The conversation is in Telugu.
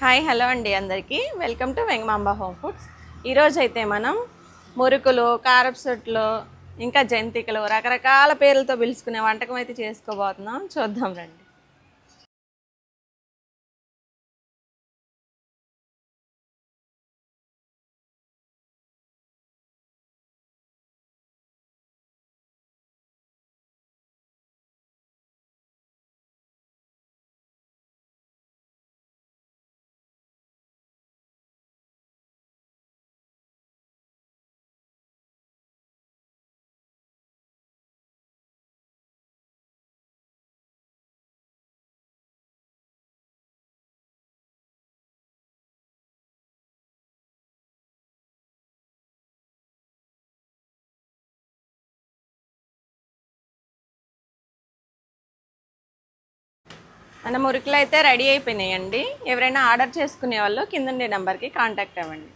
హాయ్ హలో అండి అందరికీ. Welcome to Vengamamba home foods. ఈరోజు అయితే మనం మురుకులు కారపుసొట్లు ఇంకా జంతికలు రకరకాల పేర్లతో పిలుచుకునే వంటకం అయితే చేసుకోబోతున్నాం. చూద్దాం రండి. మన మురుకులు అయితే రెడీ అయిపోయినాయండి. ఎవరైనా ఆర్డర్ చేసుకునే వాళ్ళు కింద నెంబర్కి కాంటాక్ట్ అవ్వండి.